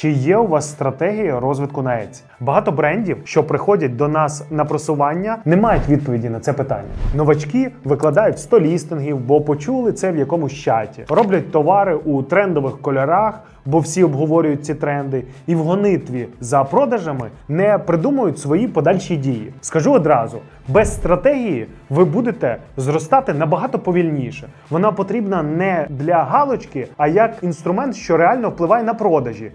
чи є у вас стратегія розвитку на Etsy? Багато брендів, що приходять до нас на просування, не мають відповіді на це питання. Новачки викладають 100 лістингів, бо почули це в якомусь чаті. Роблять товари у трендових кольорах, бо всі обговорюють ці тренди, і в гонитві за продажами не придумують свої подальші дії. Скажу одразу: без стратегії ви будете зростати набагато повільніше. Вона потрібна не для галочки, а як інструмент, що реально впливає на продажі.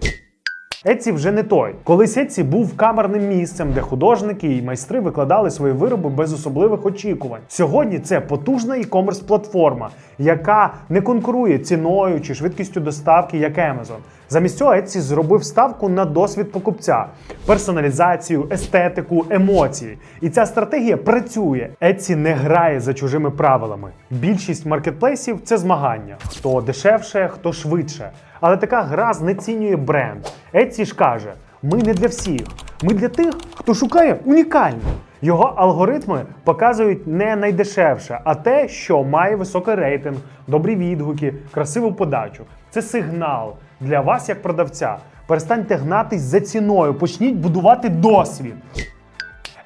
Etsy вже не той. Колись Etsy був камерним місцем, де художники і майстри викладали свої вироби без особливих очікувань. Сьогодні це потужна e-commerce платформа, яка не конкурує ціною чи швидкістю доставки, як Amazon. Замість цього Etsy зробив ставку на досвід покупця, персоналізацію, естетику, емоції. І ця стратегія працює. Etsy не грає за чужими правилами. Більшість маркетплейсів це змагання: хто дешевше, хто швидше. Але така гра знецінює бренд. Etsy ж каже: ми не для всіх, ми для тих, хто шукає унікальне. Його алгоритми показують не найдешевше, а те, що має високий рейтинг, добрі відгуки, красиву подачу. Це сигнал для вас як продавця. Перестаньте гнатись за ціною, почніть будувати досвід.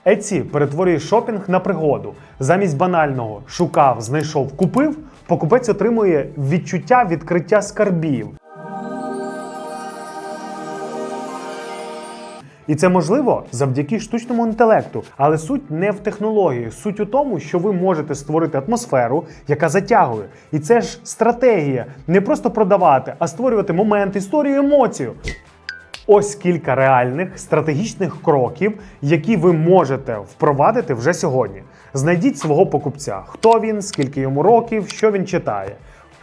Etsy перетворює шопінг на пригоду. Замість банального шукав, знайшов, купив, покупець отримує відчуття відкриття скарбів. І це можливо завдяки штучному інтелекту. Але суть не в технології, суть у тому, що ви можете створити атмосферу, яка затягує. І це ж стратегія не просто продавати, а створювати момент, історію, емоцію. Ось кілька реальних стратегічних кроків, які ви можете впровадити вже сьогодні. Знайдіть свого покупця, хто він, скільки йому років, що він читає,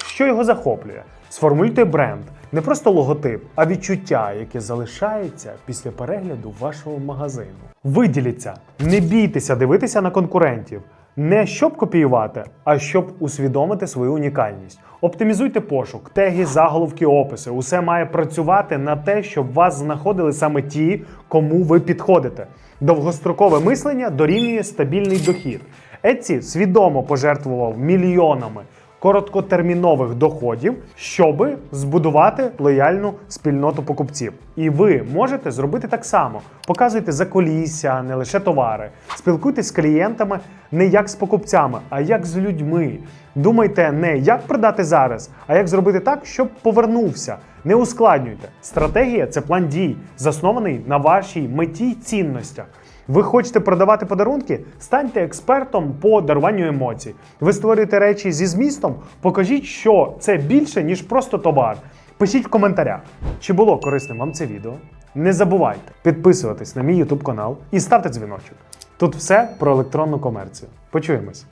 що його захоплює. Сформулюйте бренд, не просто логотип, а відчуття, яке залишається після перегляду вашого магазину. Виділіться, не бійтеся дивитися на конкурентів. Не щоб копіювати, а щоб усвідомити свою унікальність. Оптимізуйте пошук, теги, заголовки, описи. Усе має працювати на те, щоб вас знаходили саме ті, кому ви підходите. Довгострокове мислення дорівнює стабільний дохід. Etsy свідомо пожертвував мільйонами короткотермінових доходів, щоб збудувати лояльну спільноту покупців. І ви можете зробити так само. Показуйте заколісся, не лише товари. Спілкуйтесь з клієнтами не як з покупцями, а як з людьми. Думайте не як продати зараз, а як зробити так, щоб повернувся. Не ускладнюйте. Стратегія це план дій, заснований на вашій меті й цінностях. Ви хочете продавати подарунки? Станьте експертом по даруванню емоцій. Ви створюєте речі зі змістом, покажіть, що це більше, ніж просто товар. Пишіть в коментарях, чи було корисним вам це відео. Не забувайте підписуватись на мій YouTube канал і ставте дзвіночок. Тут все про електронну комерцію. Почуємось!